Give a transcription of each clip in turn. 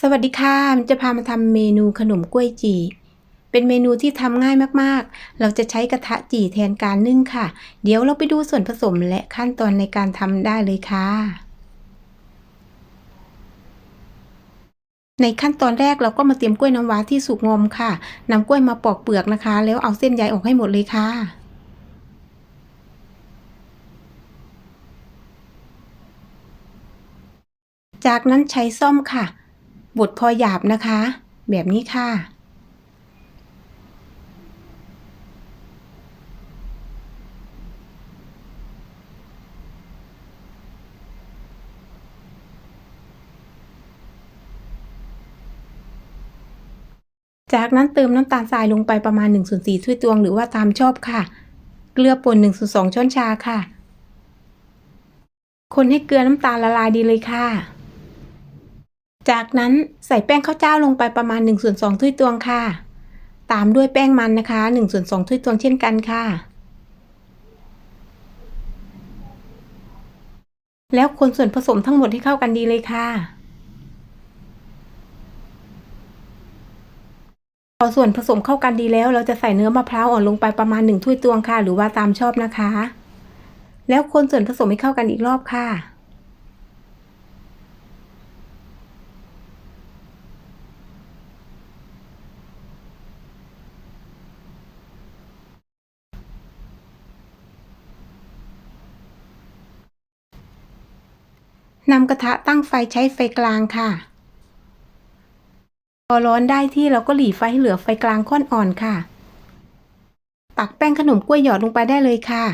สวัสดีค่ะมันจะพามาทำเมนูขนมกล้วยจี่เป็นเมนูที่ทำง่ายมากๆ เราจะใช้กระทะจี่แทนการนึ่งค่ะ เดี๋ยวเราไปดูส่วนผสมและขั้นตอนในการทำได้เลยค่ะ ในขั้นตอนแรกเราก็มาเตรียมกล้วยน้ำว้าที่สุกงอมค่ะนำกล้วยมาปอกเปลือกนะคะ แล้วเอาเส้นใยออกให้หมดเลยค่ะจากนั้นใช้ซ่อมค่ะ บดพอหยาบนะคะ แบบนี้ค่ะ จากนั้นเติมน้ำตาลทรายลงไปประมาณ1ส่วน4ถ้วยตวงหรือว่าตามชอบค่ะ เกลือป่น1ส่วน2ช้อนชาค่ะ คนให้เกลือน้ำตาลละลายดีเลยค่ะ จากนั้นใส่แป้งข้าวเจ้าลงไปประมาณ1ส่วน2ถ้วยตวงค่ะ ตามด้วยแป้งมันนะคะ1ส่วน2ถ้วยตวงเช่นกันค่ะ แล้วคนส่วนผสมทั้งหมดให้เข้ากันดีเลยค่ะ พอส่วนผสมเข้ากันดีแล้วเราจะใส่เนื้อมะพร้าวอ่อนลงไปประมาณ1ถ้วยตวงค่ะ หรือว่าตามชอบนะคะ แล้วคนส่วนผสมให้เข้ากันอีกรอบค่ะ นำกระทะตั้งไฟใช้ไฟกลางค่ะ พอร้อนได้ที่เราก็หลีไฟให้เหลือไฟกลางค่อนอ่อนค่ะ ตักแป้งขนมกล้วยหยอดลงไปได้เลยค่ะ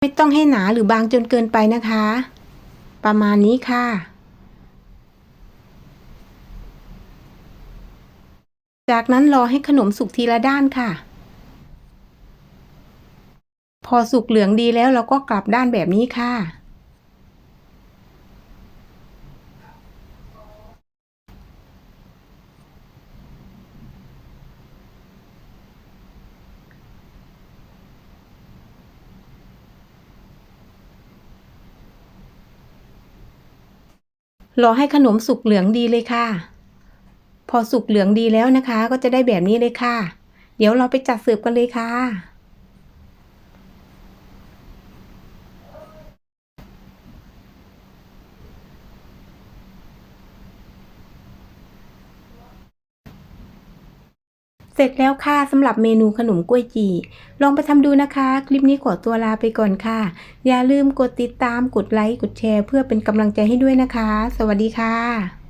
ไม่ต้องให้หนาหรือบางจนเกินไปนะคะ ประมาณนี้ค่ะ จากนั้นรอให้ขนมสุกทีละด้านค่ะ พอสุกเหลืองดีแล้วเราก็กลับด้านแบบนี้ค่ะ รอให้ขนมสุกเหลืองดีเลยค่ะ พอสุกเหลืองดีแล้วนะคะ ก็จะได้แบบนี้เลยค่ะ เดี๋ยวเราไปจัดเสิร์ฟกันเลยค่ะ เสร็จแล้วค่ะสำหรับเมนูขนมกล้วยจี่ลองไปทำดูนะคะ คลิปนี้ขอตัวลาไปก่อนค่ะ อย่าลืมกดติดตามกดไลค์กดแชร์ เพื่อเป็นกำลังใจให้ด้วยนะคะ สวัสดีค่ะ